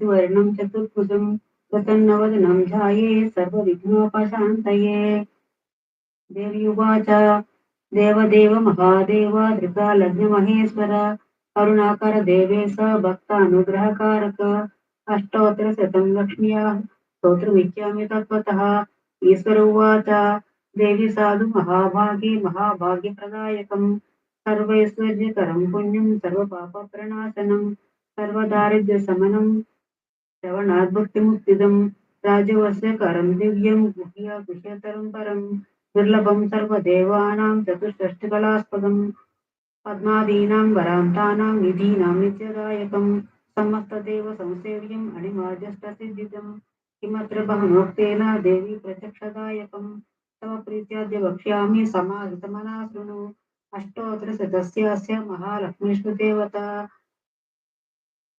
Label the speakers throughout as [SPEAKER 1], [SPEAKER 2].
[SPEAKER 1] शशिवर्णं चतुर्भुजं प्रसन्नवदनं ध्याये सर्वविघ्नोपशान्तये देवी उवाच देवदेव महादेव धृतालग्नमहेश्वर करुणाकर देवेश भक्तानुग्रहकारक अष्टोत्तरशतं लक्ष्म्याः स्तोत्रमिच्छामि तत्त्वतः ईश्वर उवाच देवी साधु महाभागे महाभाग्यप्रदायकम् सर्वैश्वर्यकरं पुण्यं सर्वपापप्रणाशनं सर्वदारिद्र्यशमनं श्रवणाद्भुक्तिमुक्तिदं राजवस्यकरं दिव्यं गुह्य गुह्यतरं परं दुर्लभं सर्वदेवानां चतुष्षष्टिकलास्पदं पद्मादीनां वरान्तानां निधीनां नित्यदायकं समस्तदेव संसेव्यम् अणिमाजष्टसिद्धिदं किमत्र बहुनोक्तेन देवी प्रत्यक्षदायकं तव प्रीत्याद्य वक्ष्यामि समाहितमना शृणु अष्टोत्तरशतस्यास्य महालक्ष्मीष्टु देवता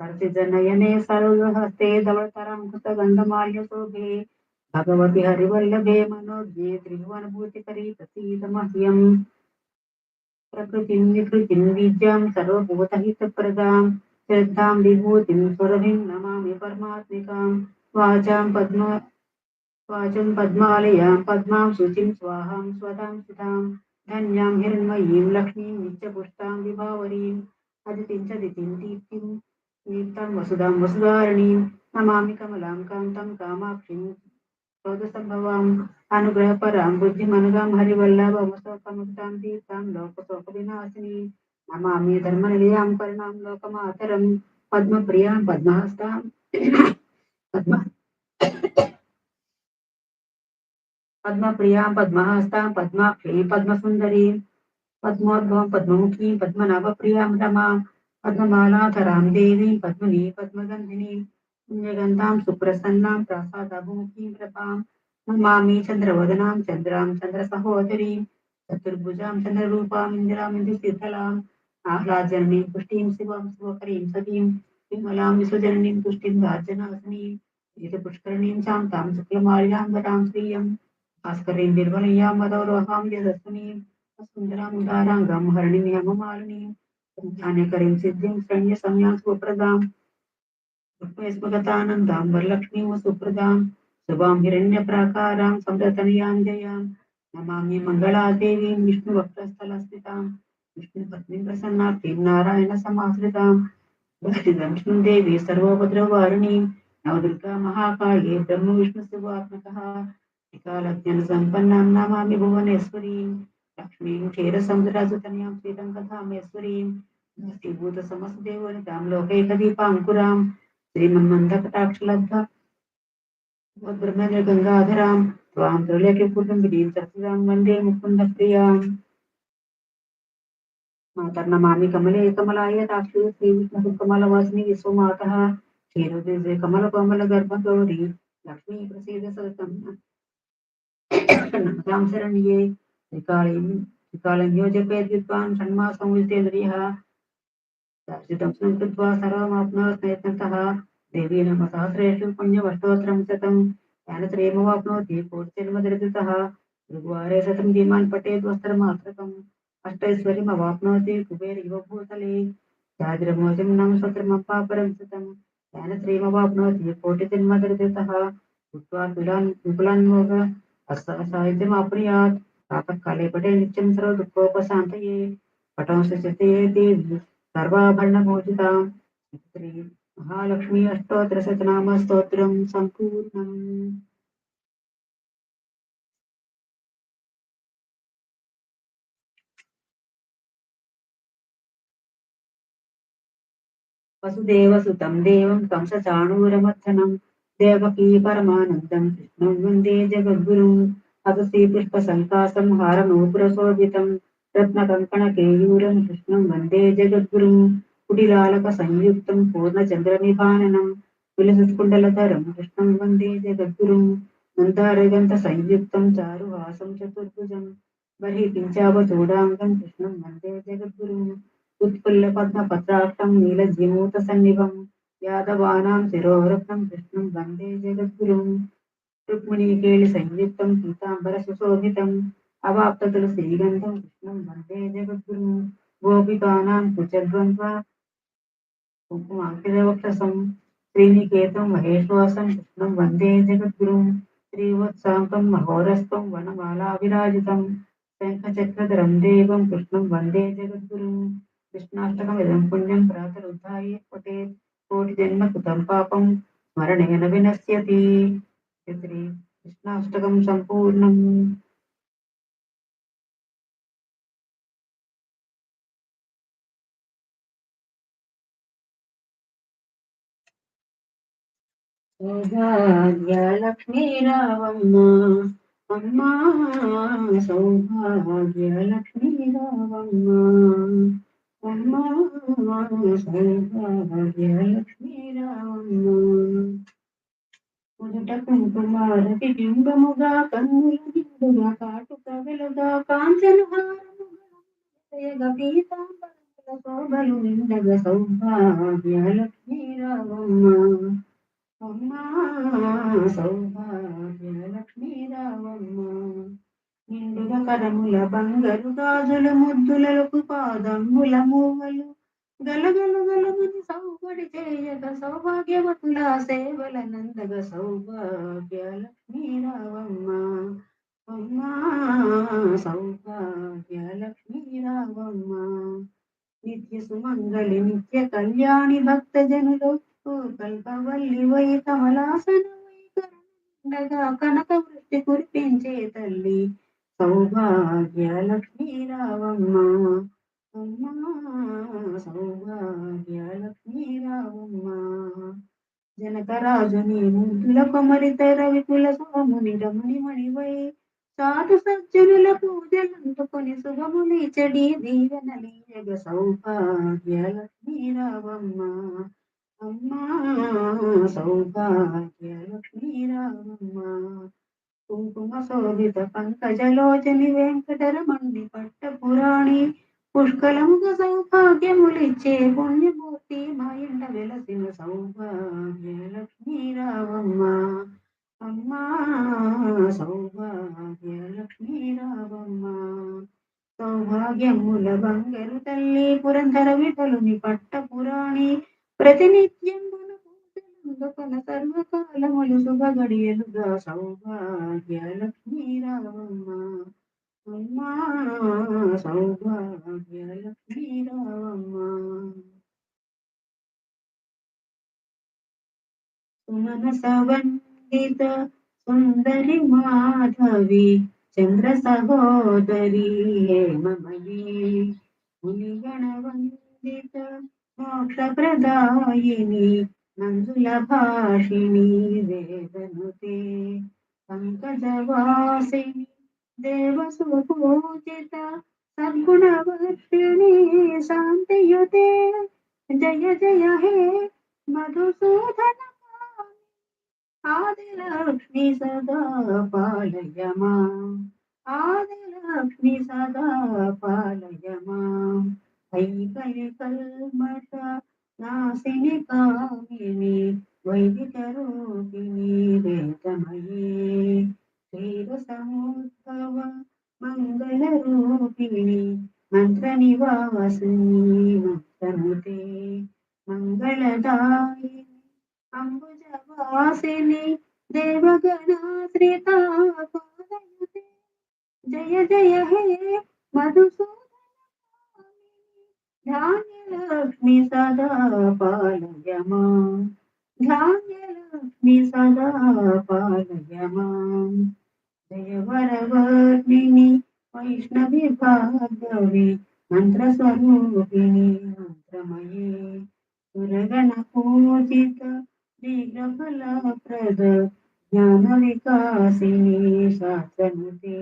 [SPEAKER 1] सर्तिजनयने सर्वहस्ते धवळतरां कृतगन्धमाल्यशोभे भगवति हरिवल्लभे मनोज्ञे त्रिभुवनभूतिकरी प्रसीदमह्यम् प्रकृतिं विकृतिं विद्यां सर्वभूतहितप्रदां। श्रद्धां विभूतिं सुरभिं नमामि परमात्मिकां। वाचां पद्म वाचं पद्मालयां पद्मां शुचिं स्वाहां स्वदां सुधां। धन्यां हिरण्मयीं लक्ष्मीं नित्यपुष्टां विभावरीम् अदितिं च दितिं दीप्तिं दीप्तां वसुधां वसुधारणीं, नमामि कमलां कान्तं कामाक्षीं क्रोधसम्भवाम् अनुग्रहपरां, बुद्धिमनुगां हरिवल्लभमुसोकमुक्तां दीप्तां लोकशोकविनाशिनीं नमामि धर्मनिलयां कर्णां लोकमातरं, पद्मप्रियाँ पद्महस्तां, पद्म, पद्मप्रियाँ पद्महस्तां, पद्माक्षीं, पद्मसुन्दरीं, पद्मोद्भवं पद्ममुखीं, पद्मनाभप्रियाँ रमां पद्ममालाधरां देवीं, पद्मिनी पद्मगन्धिनीं पुण्यगन्धां, सुप्रसन्नां, प्रासादाभिमुखीं प्रभां नमामि चन्द्रवदनां, चन्द्रां चन्द्रसहोदरीं, चतुर्भुजां चन्द्ररूपां इन्दिरामिन्दुशीतलाम् आह्लादजननीं पुष्टिं, शिवां शिवकरीं सतीं विमलां विश्वजननीं पुष्टिं राज्यनाशिनीं गीतपुष्करणीं शान्तां शुक्लमाल्याम्बरां श्रियं, भास्करीं, निर्मलयां मदौरोहां यशस्विनीं सुन्दरां उदाराङ्गां हरणीं हेममालिनीं ज्ञानकरीं सिद्धिं श्रण्यसंज्ञां सुप्रदां रुक्मेस्मगतानन्दां वरलक्ष्मीं सुप्रदां शुभां हिरण्यप्राकारां समृतनयां जयां नमामि मङ्गलादेवीं विष्णुवक्षस्थलस्थितां विष्णुपत्नीं प्रसन्नार्तीं नारायणसमाश्रितां विष्णुं देवी सर्वोपद्रववारिणीं नवदुर्गा महाकाये ब्रह्मविष्णुशिवात्मकः त्रिकालज्ञानसम्पन्नां नमामि भुवनेश्वरीं लक्ष्मीं क्षीरसमुद्राजतनयां श्रीरङ्गधामेश्वरीं भूतसमस्तदेवनितां लोकैकदीपाङ्कुरां श्रीमन्मन्दकटाक्षलब्ध ब्रह्मेन्द्रगङ्गाधरां त्वां त्रिलोक्यकुटुम्बिनीं सत्सदां वंदे मुकुन्दप्रियाम्। मातर्नमामि कमले कमलाय दाक्षी श्रीविष्णुकमलवासिनि विश्वमातः क्षीरोदे कमलकोमलगर्भगौरी, लक्ष्मी प्रसीद सततं नमतां शरण्ये त्रिकालीं त्रिकालं योजपेत् विद्वान् षण्मासं विद्येन्द्रियः दर्शितं संकृत्वा सर्वमाप्नोत् देवी नम सहस्रेषु पुण्यवष्टोत्तरं शतं ज्ञानत्रयमवाप्नोति कोटिजन्मदरिद्रतः ऋग्वारे शतं धीमान् पठेत् वस्त्रमात्रकम् अष्टैश्वर्यमवाप्नोति कुबेर इव भूतले। दारिद्र्यमोचं नाम सत्रमपापरं शतं ज्ञानत्रयमवाप्नोति कोटिजन्मदरिद्रतः भूत्वा विपुलान् विपुलान्मोघ साहित्यमाप्नुयात् प्रातःकाले पठे नित्यं सर्वदुःखोपशान्तये। पठं सचते देवी సర్వాభరణమోచిత. శ్రీ మహాలక్ష్మి అష్టోత్తర సతనామ స్తోత్రం సంపూర్ణం. వసుదేవసుతం దేవం కంసచాణూరమర్థనం దేవకీ పరమానందం కృష్ణం వందే జగద్గురుం. అగసీ పుష్ప సంకాసం హారనూపురశోభితం రత్న కంకణ కేయూరం కృష్ణం వందే జగద్గురు కుటిలాలక సంయుక్తం పూర్ణ చంద్ర పూర్ణచంద్రనిభాననం విలసుకుండలతరం కృష్ణం వందే జగద్గురు మందారగంత సంయుక్తం చారు వాసం చతుర్భుజం బహి బర్హి పించావచూడాంగం కృష్ణం వందే జగద్గురు ఉత్పుల్ల పద్మ పత్రాక్షం నీలజీమూత సన్నిభం యాదవానాం శిరోరత్నం కృష్ణం వందే జగద్గురు రుక్మిణీకేళి సంయుక్తం పీతాంబర సుశోభితం అవాప్త శ్రీగంధం కృష్ణం వందే జగద్గురు గోపికానాం కుచద్వంద్వ కుంకుమాంకిరవక్షసం శ్రీనికేతం మహేశ్వాసం కృష్ణం వందే జగద్గురు శ్రీవత్సాంకం మహోరస్తం శంఖ చక్రధరం దేవం కృష్ణం వందే జగద్గురు కృష్ణాష్టకం ఇదం పుణ్యం ప్రాతరుద్ధాయ పటే కోటి జన్మ కృతం పాపం మరణేన వినశ్యతి శ్రీ కృష్ణాష్టకం సంపూర్ణం సౌభాగ్యలక్ష్మీరావమ్మ. అమ్మా సౌభాగ్యలక్ష్మీరావమ్మ. అమ్మా సౌభాగ్యలక్ష్మీరావమ్మ. మొదట కుంకుమారతి బింబముగా కన్నుల నిండుగా కాటుక వెలుగా కాంచనహారముగా పీతాంబరముల శోభలు నిండగ సౌభాగ్యలక్ష్మీరావమ్మ. రావమ్మ అమ్మా సౌభాగ్య లక్ష్మీ రావమ్మ నిండుగా కరముల బంగారు గాజుల ముద్దులకు పాదముల మూవలు గలగలు గలగుని సౌబడి చేయగ సౌభాగ్యవతుల సేవల నందగ సౌభాగ్య లక్ష్మీ రావమ్మ అమ్మా సౌభాగ్య లక్ష్మీ రావమ్మ నిత్య సుమంగళి నిత్య కళ్యాణి భక్త జనులు కల్పవల్లి వై కమలాసన కనక వృత్తి కురిపించే తల్లి సౌభాగ్య లక్ష్మీ రావమ్మ అమ్మా సౌభాగ్య లక్ష్మీ రావమ్మ జనకరాజుని ముద్దుల కొమరిత రవికుల సోముని రముని మణివై సాధు సజ్జనుల పూజలందుకొని శుభములి చెడి దీవెనలీయగ సౌభాగ్య లక్ష్మీ రావమ్మ అమ్మా సౌభాగ్య లక్ష్మీ రావమ్మ కుంకుమ శోభిత పంకజలోచని వెంకటరమణి పట్ట పురాణి. పుష్కలముగ సౌభాగ్యములిచ్చే పుణ్యమూర్తి మా ఇంట వెలసిన సౌభాగ్య లక్ష్మీ రావమ్మ అమ్మా సౌభాగ్య లక్ష్మీ రావమ్మ సౌభాగ్యముల బంగారు తల్లి పురంధర విఠలుని పట్ట పురాణి. ప్రతినిత్యం పూజలందుకొన సర్వకాలములు శుభ గడియలుగా సౌభాగ్య లక్ష్మీ రావమ్మ అమ్మా సౌభాగ్య లక్ష్మీ రావమ్మ సుమనస వందిత సుందరి మాధవి చంద్ర సహోదరి హేమమయీ. మునిగణ मोक्षप्रदायिनि मञ्जुलभाषिणि वेदनुते पङ्कजवासिनि देवसुपूजिता शांति युते जय जय हे मधुसूदन आदिलक्ष्मि सदा पालय माम् आदिलक्ष्मि सदा पालय माम् పాలయమా నాశిని కామిని వైదిక రూపిణి వేదమయీ క్షీర సముద్భవ మంగళ రూపిణి మంత్ర నివాసిని మంత్రముతే మంగళదాయిని అంబుజవాసిని దేవగణాశ్రిత జయ జయ హే మధుసూదన ధాన్యలక్ష్మి సదా పాలయమా. ధాన్యలక్ష్మి సదా పాలయమా. జయవరవర్ణిని వైష్ణవి భాగవి మంత్రస్వరూపిణి మంత్రమయే. సురగణ పూజిత శ్రీగ్రఫలప్రద జ్ఞాన వికాసిని శాస్త్రనుతే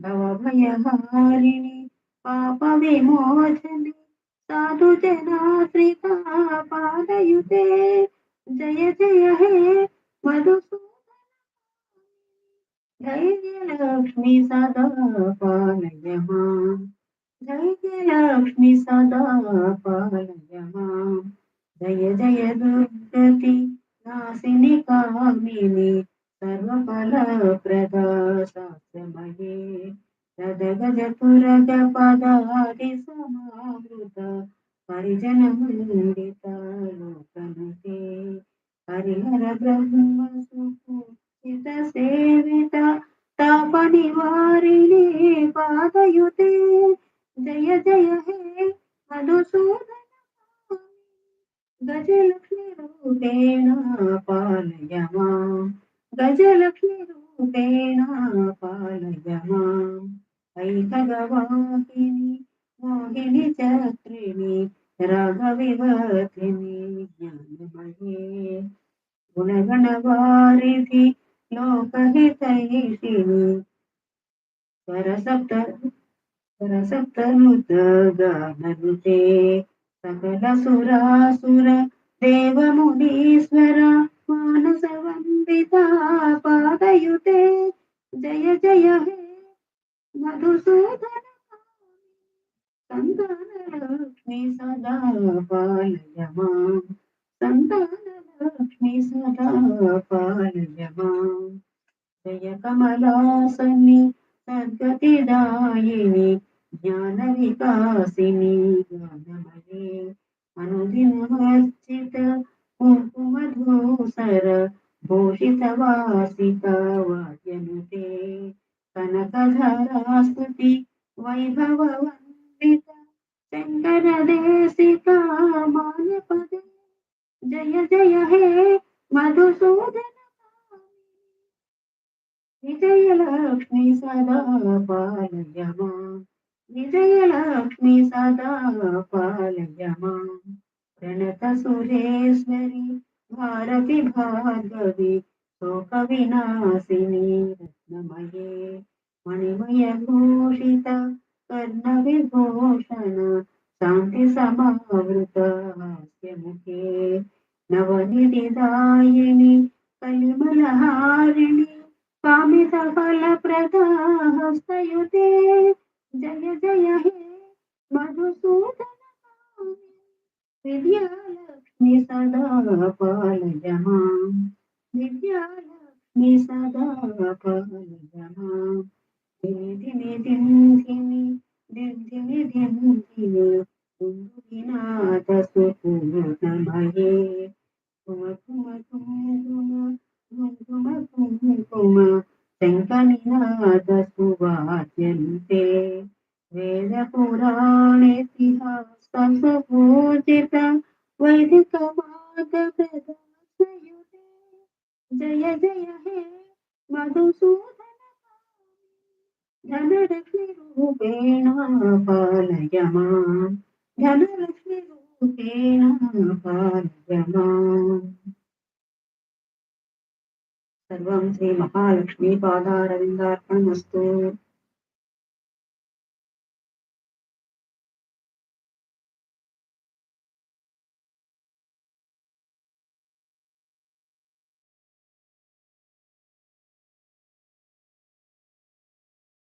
[SPEAKER 1] భవభయహారిణి పాప విమోచని साधु जनाश्रिता पादयुते जय जय हे मधुसूदन धैर्यलक्ष्मि सदा पालय जय जयलक्ष्मी सदा पालय जय जय दुर्गति नासिनि कामिनि। गज शास्त्रमये पदादि समा హరిజనములు నిండితాలుకనుతే హరిహర బ్రహ్మ సుచిత సేవిత తపని వారిని పాదయుతే. జయ జయ హే మధుసూదన గజలక్ష్మి రూపేణ పాలయమా. గజలక్ష్మి రూపేణ పాలయమా. ఐతగవాహి कमलापाल्यमा जय कमलासनि ज्ञान विकासिनी ज्ञानमये अनुदिनमर्चित कुङ्कुमधूसर भूषितवासिता वाद्यनुते कनकधरास्तुति विजयलक्ष्मी सदा पालय माम् प्रणतसुरेश्वरि भारति भार्गवि शोकविनाशिनि रत्नमये। मणिमयभूषित कर्णविभूषण शान्तिसमावृत हास्यमुखे नवनिधिदायिनि कलिमलहारिणि कामितफलप्रदा हस्तयुते। జయ జయ హే మధుసూదన విద్యాలక్ష్మి సదా పాలయమా విద్యాలక్ష్మి సదా పాలయమా దిని దింధిని దింధిని దింధిని కుందునాథ సుకుమయే కుమ కుమ శంకనినాథ సువాద్యం वेदपुराणेतिहासपूजित वैदिकमार्गप्रदासयुते जय जय हे मधुसूदन धनलक्ष्मीरूपेण पालय माम् धनलक्ष्मीरूपेण पालय माम् सर्वं श्रीमहालक्ष्मीपादारविन्दार्पणमस्तु।